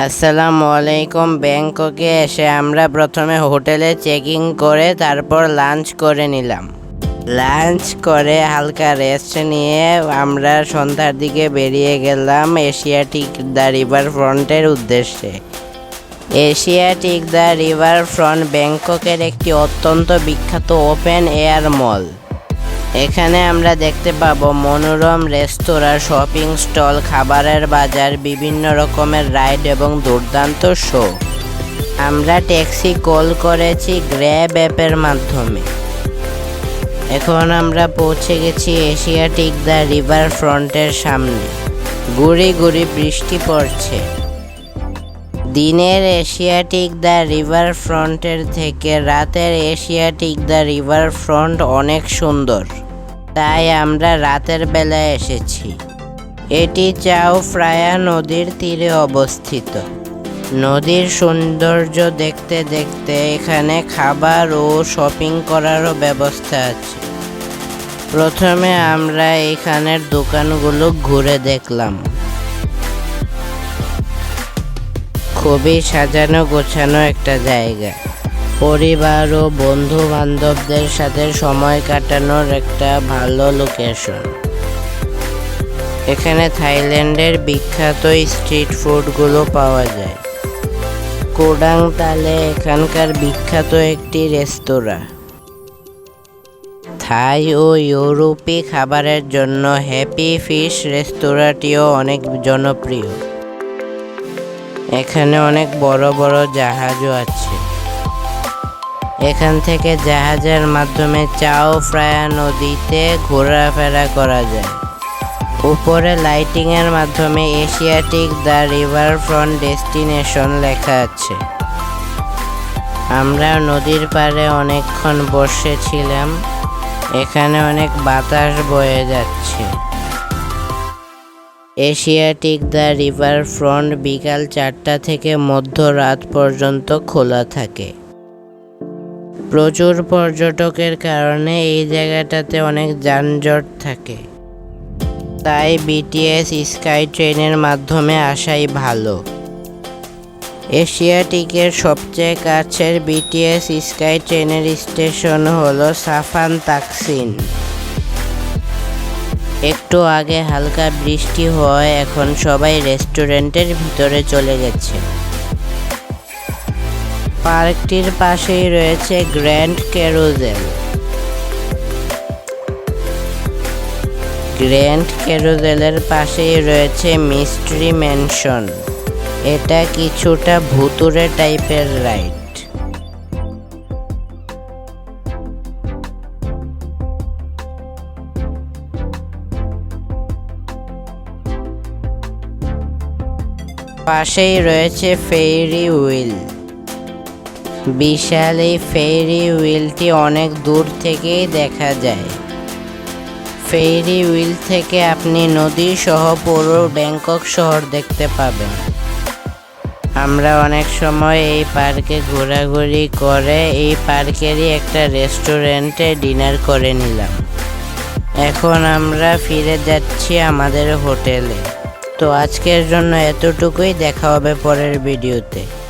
আসসালামু আলাইকুম, ব্যাংককে এসে আমরা প্রথমে হোটেলে চেকিং করে তারপর লাঞ্চ করে নিলাম। লাঞ্চ করে হালকা রেস্ট নিয়ে আমরা সন্ধ্যার দিকে বেরিয়ে গেলাম এশিয়াটিক দ্য রিভার ফ্রন্টের উদ্দেশ্যে। এশিয়াটিক দ্য রিভার ফ্রন্ট ব্যাংককের একটি অত্যন্ত বিখ্যাত ওপেন এয়ার মল। এখানে আমরা দেখতে পাবো মনোরম রেস্তোরাঁ, শপিং স্টল, খাবারের বাজার, বিভিন্ন রকমের রাইড এবং দুর্দান্ত শো। আমরা ট্যাক্সি কল করেছি গ্র্যাব অ্যাপের মাধ্যমে। এখন আমরা পৌঁছে গেছি এশিয়াটিক দ্য রিভার ফ্রন্টের সামনে। গুড়ি গুড়ি বৃষ্টি পড়ছে। দিনের এশিয়াটিক দ্য রিভার ফ্রন্টের থেকে রাতের এশিয়াটিক দ্য রিভার ফ্রন্ট অনেক সুন্দর। তাই আমরা রাতের বেলায় এসেছি। এটি চাও ফ্রায়া নদীর তীরে অবস্থিত। নদীর সৌন্দর্য দেখতে দেখতে এখানে খাবার ও শপিং করারও ব্যবস্থা আছে। প্রথমে আমরা এখানের দোকানগুলো ঘুরে দেখলাম। খুবই সাজানো গোছানো একটা জায়গা। পরিবার ও বন্ধু বান্ধবদের সাথে সময় কাটানোর একটা ভালো লোকেশন এখানে থাইল্যান্ডের বিখ্যাত স্ট্রিট ফুডগুলো পাওয়া যায়। কোডাং তালে এখানকার বিখ্যাত একটি রেস্তোরাঁ। থাই ও ইউরোপি খাবারের জন্য হ্যাপি ফিশ রেস্তোরাঁটিও অনেক জনপ্রিয়। এখানে অনেক বড় বড় জাহাজও আছে। এখান থেকে জাহাজের মাধ্যমে চাও ফ্রায়া নদীতে ঘোরাফেরা করা যায়। উপরে লাইটিং এর মাধ্যমে Asiatic the river front destination লেখা আছে। আমরা নদীর পাড়ে অনেকক্ষণ বসেছিলাম। এখানে অনেক বাতাস বয়ে যাচ্ছে। এশিয়াটিক দ্য রিভার ফ্রন্ট বিকাল চারটা থেকে মধ্যরাত পর্যন্ত খোলা থাকে। প্রচুর পর্যটকের কারণে এই জায়গাটাতে অনেক যানজট থাকে। তাই বিটিএস স্কাই ট্রেনের মাধ্যমে আসাই ভালো। এশিয়াটিকের সবচেয়ে কাছের বিটিএস স্কাই ট্রেনের স্টেশন হলো সাফান তাকসিন। একটু আগে হালকা বৃষ্টি হওয়ায় এখন সবাই রেস্টুরেন্টের ভিতরে চলে গেছে। পার্কটির পাশেই রয়েছে গ্র্যান্ড ক্যারোজেল গ্র্যান্ড ক্যারোজেলের পাশেই রয়েছে মিস্ট্রি ম্যানশন। এটা কিছুটা ভুতুরে টাইপের রাইড। পাশেই রয়েছে ফেরি হুইল। বিশাল এই ফেরি হুইলটি অনেক দূর থেকেই দেখা যায়। ফেরি হুইল থেকে আপনি নদী সহ পুরো ব্যাংকক শহর দেখতে পাবেন। আমরা অনেক সময় এই পার্কে ঘোরাঘুরি করে এই পার্কেরই একটা রেস্টুরেন্টে ডিনার করে নিলাম। এখন আমরা ফিরে যাচ্ছি আমাদের হোটেলে। তো আজকের জন্য এতটুকুই, দেখা হবে পরের ভিডিওতে।